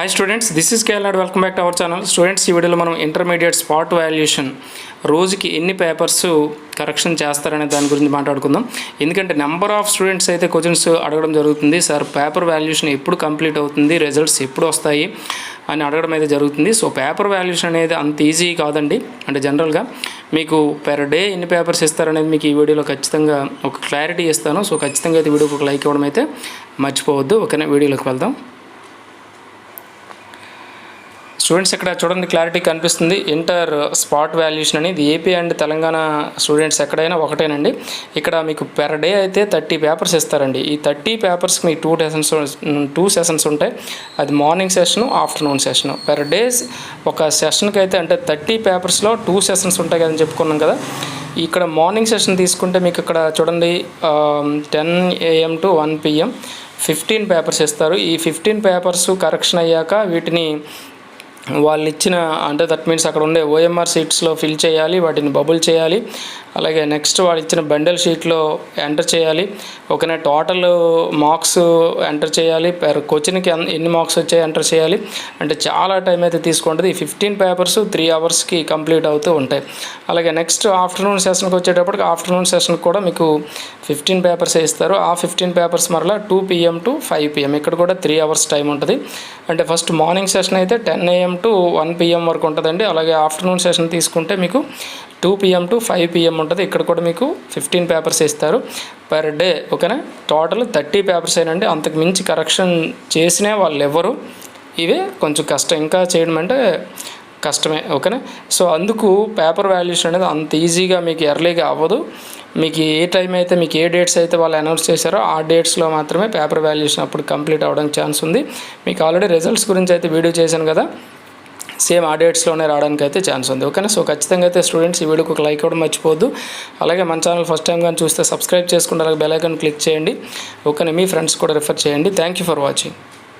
Hi students this is KL welcome back to our channel students ఈ వీడియోలో మనం intermediate spot valuation రోజుకి ఎన్ని పేపర్స్ కరెక్షన్ చేస్తారనే దాని గురించి మాట్లాడుకుందాం. ఎందుకంటే నెంబర్ ఆఫ్ స్టూడెంట్స్ అయితే క్వశ్చన్స్ అడగడం జరుగుతుంది. సార్ పేపర్ వాల్యుయేషన్ ఎప్పుడు కంప్లీట్ అవుతుంది? రిజల్ట్స్ ఎప్పుడు వస్తాయి? అని అడగడం అయితే జరుగుతుంది. సో పేపర్ వాల్యుయేషన్ అనేది అంత ఈజీ కాదండి. అంటే జనరల్గా మీకు పెర్ డే ఎన్ని పేపర్స్ ఇస్తారనేది మీకు ఈ వీడియోలో ఖచ్చితంగా ఒక క్లారిటీ ఇస్తాను. సో ఖచ్చితంగా అయితే వీడియోకి ఒక లైక్ ఇవ్వడం అయితే మర్చిపోవద్దు. ఓకేనా? వీడియోలోకి వెళ్దాం. స్టూడెంట్స్ ఇక్కడ చూడండి క్లారిటీ కనిపిస్తుంది. ఇంటర్ స్పాట్ వాల్యుయేషన్ అనేది ఏపీ అండ్ తెలంగాణ స్టూడెంట్స్ ఎక్కడైనా ఒకటేనండి. ఇక్కడ మీకు పెర్ డే అయితే థర్టీ పేపర్స్ ఇస్తారండి. ఈ థర్టీ పేపర్స్కి మీకు టూ సెషన్స్ టూ సెషన్స్ ఉంటాయి. అది morning session afternoon session. Per days ఒక సెషన్కి అయితే అంటే థర్టీ పేపర్స్లో టూ సెషన్స్ ఉంటాయి కదని చెప్పుకున్నాం కదా. ఇక్కడ మార్నింగ్ సెషన్ తీసుకుంటే మీకు ఇక్కడ చూడండి ten AM to one PM. Fifteen papers ఇస్తారు. ఈ ఫిఫ్టీన్ పేపర్స్ కరెక్షన్ అయ్యాక వీటిని వాళ్ళు ఇచ్చిన అంటే దట్ మీన్స్ అక్కడ ఉండే ఓఎంఆర్ సీట్స్లో ఫిల్ చేయాలి వాటిని బబుల్ చేయాలి. అలాగే నెక్స్ట్ వాళ్ళు ఇచ్చిన బండల్ షీట్లో ఎంటర్ చేయాలి. ఓకేనా టోటల్ మార్క్స్ ఎంటర్ చేయాలి. పర్ క్వశ్చన్కి ఎన్ని మార్క్స్ వచ్చాయి ఎంటర్ చేయాలి. అంటే చాలా టైం అయితే తీసుకుంటుంది. ఈ ఫిఫ్టీన్ పేపర్స్ త్రీ అవర్స్కి కంప్లీట్ అవుతూ ఉంటాయి. అలాగే నెక్స్ట్ ఆఫ్టర్నూన్ సెషన్కి వచ్చేటప్పటికి ఆఫ్టర్నూన్ సెషన్కి కూడా మీకు ఫిఫ్టీన్ పేపర్స్ ఇస్తారు. ఆ ఫిఫ్టీన్ పేపర్స్ మరలా two PM to five PM ఇక్కడ కూడా త్రీ అవర్స్ టైం ఉంటుంది. అంటే ఫస్ట్ మార్నింగ్ సెషన్ అయితే ten AM to one PM వరకు ఉంటుందండి. అలాగే ఆఫ్టర్నూన్ సెషన్ తీసుకుంటే మీకు two PM to five PM ఉంటుంది. ఇక్కడ కూడా మీకు ఫిఫ్టీన్ పేపర్స్ ఇస్తారు పర్ డే ఓకేనా? టోటల్ థర్టీ పేపర్స్ అయినండి. అంతకు మించి కరెక్షన్ చేసినా వాళ్ళు ఎవరు ఇవే కొంచెం కష్టం. ఇంకా చేయడం అంటే కష్టమే ఓకేనా? సో అందుకు పేపర్ వాల్యూషన్ అనేది అంత ఈజీగా మీకు ఎర్లీగా అవ్వదు. మీకు ఏ టైం అయితే మీకు ఏ డేట్స్ అయితే వాళ్ళు అనౌన్స్ చేశారో ఆ డేట్స్లో మాత్రమే పేపర్ వాల్యుయేషన్ అప్పుడు కంప్లీట్ అవ్వడానికి ఛాన్స్ ఉంది. మీకు ఆల్రెడీ రిజల్ట్స్ గురించి అయితే వీడియో చేశాను కదా. సేమ్ ఆ డేట్స్లోనే రావడానికి అయితే ఛాన్స్ ఉంది. ఓకేనా? సో ఖచ్చితంగా అయితే స్టూడెంట్స్ ఈ వీడియోకి ఒక లైక్ ఇవ్వడం మర్చిపోద్దు అలాగే మన ఛానల్ ఫస్ట్ టైం కానీ చూస్తే సబ్స్క్రైబ్ చేసుకుంటే అలాగే బెల్ ఐకాన్ క్లిక్ చేయండి. ఓకేనా? మీ ఫ్రెండ్స్ కూడా రిఫర్ చేయండి. Thank you for watching